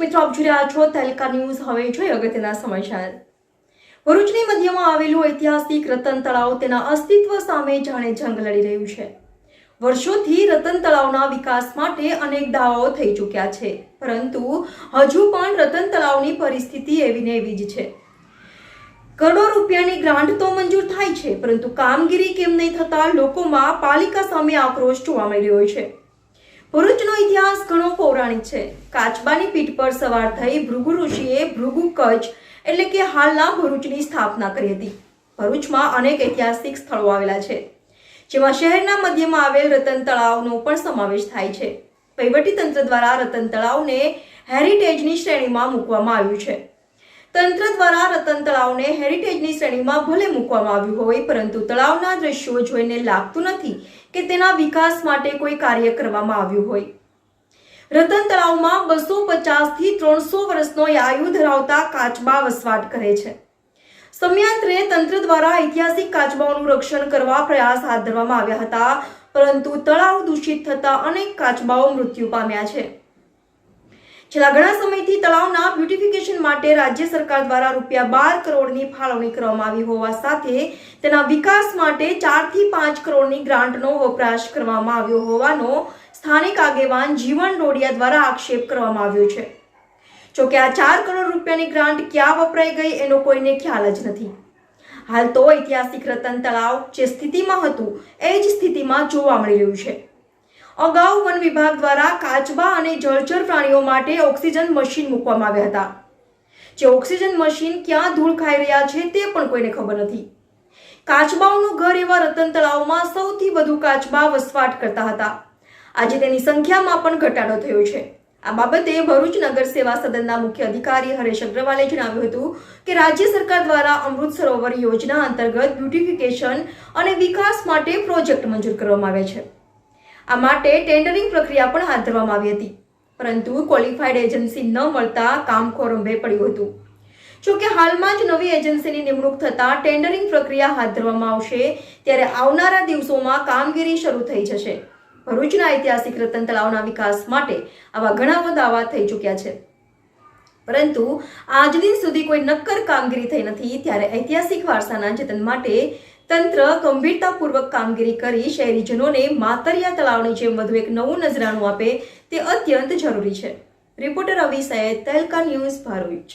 મિત્રો, આપ જોઈ રહ્યા છો તહેલકા ન્યૂઝ. હવે જોઈએ અગત્યના સમાચાર. ભરૂચની મધ્યમાં આવેલું ઐતિહાસિક રતન તળાવ તેના અસ્તિત્વ સામે જાણે જંગ લડી રહ્યું છે. વર્ષોથી રતન તળાવના વિકાસ માટે અનેક દાવાઓ થઈ ચૂક્યા છે, પરંતુ હજુ પણ રતન તળાવની પરિસ્થિતિ એવી ને એવી જ છે. કરોડો રૂપિયાની ગ્રાન્ટ તો મંજૂર થાય છે, પરંતુ કામગીરી કેમ નહીં થતા લોકોમાં પાલિકા સામે આક્રોશ જોવા મળી રહ્યો છે. ભરૂચનો ઇતિહાસ ઘણો પૌરાણિક છે. કાચબાની પીઠ પર સવાર થઈ ભૃગુ ઋષિએ ભૃગુ કચ્છ, એટલે કે હાલના ભરૂચની સ્થાપના કરી હતી. ભરૂચમાં અનેક ઐતિહાસિક સ્થળો આવેલા છે, જેમાં શહેરના મધ્યમાં આવેલ રતન તળાવનો પણ સમાવેશ થાય છે. વહીવટીતંત્ર દ્વારા રતન તળાવને હેરિટેજની શ્રેણીમાં મૂકવામાં આવ્યું છે. તંત્ર દ્વારા રતન તળાવને હેરિટેજની શ્રેણીમાં ભલે મૂકવામાં આવ્યું હોય, પરંતુ તળાવના દ્રશ્યો જોઈને લાગતું નથી કે તેના વિકાસ માટે કોઈ કાર્ય કરવામાં આવ્યું હોય. રતન તળાવમાં બસો પચાસથી ત્રણસો વર્ષનો આયુ ધરાવતા કાચબા વસવાટ કરે છે. સમયાંતરે તંત્ર દ્વારા ઐતિહાસિક કાચબાઓનું રક્ષણ કરવા પ્રયાસ હાથ ધરવામાં આવ્યા હતા, પરંતુ તળાવ દૂષિત થતા અનેક કાચબાઓ મૃત્યુ પામ્યા છે. છેલ્લા ઘણા સમયથી તળાવના બ્યુટિફિકેશન માટે રાજ્ય સરકાર દ્વારા રૂપિયા બાર કરોડની ફાળવણી કરવામાં આવી હોવા સાથે તેના વિકાસ માટે ચારથી પાંચ કરોડની ગ્રાન્ટનો વપરાશ કરવામાં આવ્યો હોવાનો સ્થાનિક આગેવાન જીવન ડોડિયા દ્વારા આક્ષેપ કરવામાં આવ્યો છે. જોકે આ ચાર કરોડ રૂપિયાની ગ્રાન્ટ ક્યાં વપરાઈ ગઈ એનો કોઈને ખ્યાલ જ નથી. હાલ તો ઐતિહાસિક રતન તળાવ જે સ્થિતિમાં હતું, એ જ સ્થિતિમાં જોવા મળી રહ્યું છે. અગાઉ વન વિભાગ દ્વારા કાચબા અને જળચર પ્રાણીઓ માટે ઓક્સિજન મશીન મૂકવામાં આવ્યા હતા. જે ઓક્સિજન મશીન ક્યાં ધૂળ ખાઈ રહ્યા છે તે પણ કોઈને ખબર નથી. કાચબાઓનું ઘર એવા રતન તળાવમાં સૌથી વધુ કાચબા વસવાટ કરતા હતા. આજે તેની સંખ્યામાં પણ ઘટાડો થયો છે. આ બાબતે ભરૂચ નગર સેવા સદનના મુખ્ય અધિકારી હરેશ અગ્રવાલે જણાવ્યું હતું કે રાજ્ય સરકાર દ્વારા અમૃત સરોવર યોજના અંતર્ગત બ્યુટિફિકેશન અને વિકાસ માટે પ્રોજેક્ટ મંજૂર કરવામાં આવ્યા છે. આ માટે ટેન્ડરિંગ પ્રક્રિયા પણ હાથ ધરવામાં આવી હતી. પરંતુ ક્વોલિફાઈડ એજન્સી ન મળતા કામ ખોરંભે પડ્યું હતું. જોકે હાલમાં જ નવી એજન્સીની નિમણૂક થતાં ટેન્ડરિંગ પ્રક્રિયા હાથ ધરવામાં આવશે ત્યારે આવનારા દિવસોમાં કામગીરી શરૂ થઈ જશે. ભરૂચના ઐતિહાસિક રતન તળાવના વિકાસ માટે આવા ઘણા દાવા થઈ ચૂક્યા છે. પરંતુ આજ દિન સુધી કોઈ નક્કર કામગીરી થઈ નથી, ત્યારે ઐતિહાસિક વારસાના જતન માટે તંત્ર ગંભીરતાપૂર્વક કામગીરી કરી શહેરીજનોને માતરિયા તળાવની જેમ વધુ એક નવું નજરાણું આપે તે અત્યંત જરૂરી છે. Reporter Avi Sayed Tehelka news Bharuch